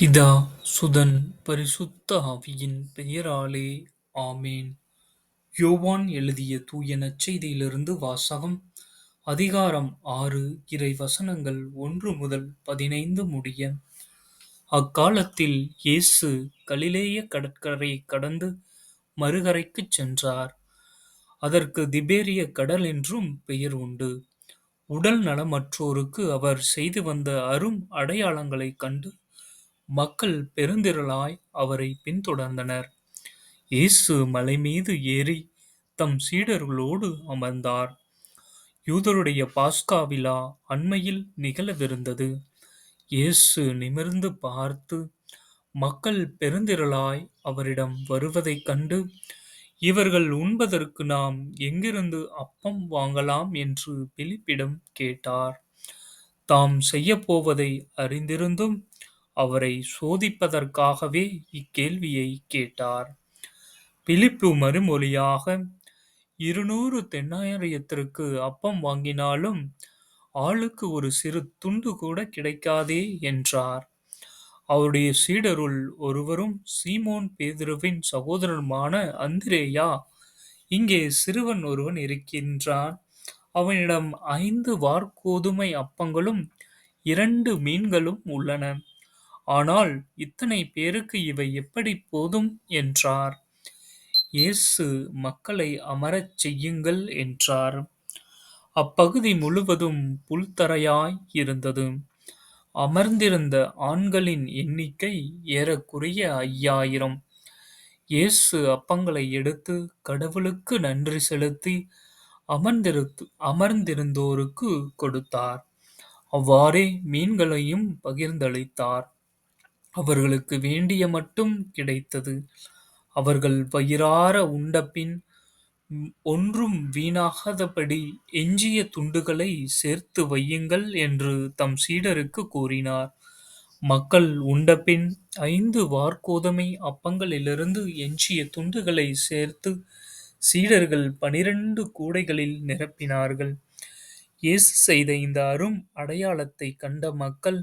பிதா, சுதன், பரிசுத்த ஆவியின் பெயராலே ஆமேன் யோவான் எழுதிய தூய நச்செய்தியிலிருந்து வாசகம் அதிகாரம் ஆறு இறை வசனங்கள் ஒன்று முதல் பதினைந்து முடிய. அக்காலத்தில் இயேசு கலிலேய கடற்கரை கடந்து மறுகரைக்குச் சென்றார். அதற்கு திபேரிய கடல் என்றும் பெயர் உண்டு. உடல் நலமற்றோருக்கு அவர் செய்து வந்த அரும் அடையாளங்களைக் கண்டு மக்கள் பெருந்திரளாய் அவரைப் பின்தொடர்ந்தனர். இயேசு மலைமீது ஏறித் தம் சீடர்களோடு அமர்ந்தார். யூதருடைய பாஸ்கா விழா அண்மையில் நிகழவிருந்தது. இயேசு நிமிர்ந்து பார்த்து மக்கள் பெருந்திரளாய் அவரிடம் வருவதைக் கண்டு, இவர்கள் உண்பதற்கு நாம் எங்கிருந்து அப்பம் வாங்கலாம் என்று பிலிப்பிடம் கேட்டார். தாம் செய்யப்போவதை அறிந்திருந்தும் அவரை சோதிப்பதற்காகவே இக்கேள்வியைக் கேட்டார். பிலிப்பு மறுமொழியாக இருநூறு தெனாரியத்திற்கு அப்பம் வாங்கினாலும் ஆளுக்கு ஒரு சிறு துண்டுகூடக் கிடைக்காதே என்றார். அவருடைய சீடருள் ஒருவரும் சீமோன் பேதுருவின் சகோதரருமான அந்திரேயா இங்கே சிறுவன் ஒருவன் இருக்கின்றான். அவனிடம் ஐந்து வாற்கோதுமை அப்பங்களும் இரண்டு மீன்களும் உள்ளன. ஆனால் இத்தனை பேருக்கு இவை எப்படி போதும்? என்றார். இயேசு மக்களை அமரச் செய்யுங்கள் என்றார். அப்பகுதி முழுவதும் புல்தரையாய் இருந்தது. அமர்ந்திருந்த ஆண்களின் எண்ணிக்கை ஏறக்குறைய ஐயாயிரம். இயேசு அப்பங்களை எடுத்து, கடவுளுக்கு நன்றி செலுத்தி, அமர்ந்திருத்து அமர்ந்திருந்தோருக்குக் கொடுத்தார். அவ்வாறே மீன்களையும் பகிர்ந்தளித்தார். அவர்களுக்கு வேண்டிய மட்டும் கிடைத்தது. அவர்கள் வயிறார உண்டபின் ஒன்றும் வீணாகாதபடி எஞ்சிய துண்டுகளைச் சேர்த்து வையுங்கள் என்று தம் சீடருக்குக் கூறினார். மக்கள் உண்டபின் ஐந்து வாற்கோதுமை அப்பங்களிலிருந்து எஞ்சிய துண்டுகளைச் சேர்த்துச் சீடர்கள் பனிரண்டு கூடைகளில் நிரப்பினார்கள். இயேசு செய்த இந்த அரும் அடையாளத்தைக் கண்ட மக்கள்,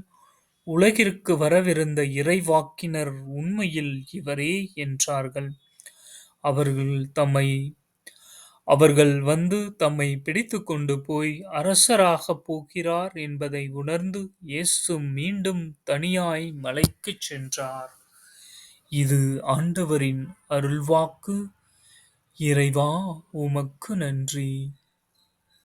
உலகிற்கு வரவிருந்த இறைவாக்கினர் உண்மையில் இவரே என்றார்கள். அவர்கள் தம்மை அவர்கள் வந்து தம்மைப் பிடித்துக்கொண்டு போய் அரசராகப் போகிறார் என்பதை உணர்ந்து இயேசு மீண்டும் தனியாய் மலைக்குச் சென்றார். இது ஆண்டவரின் அருள்வாக்கு. இறைவா உமக்கு நன்றி.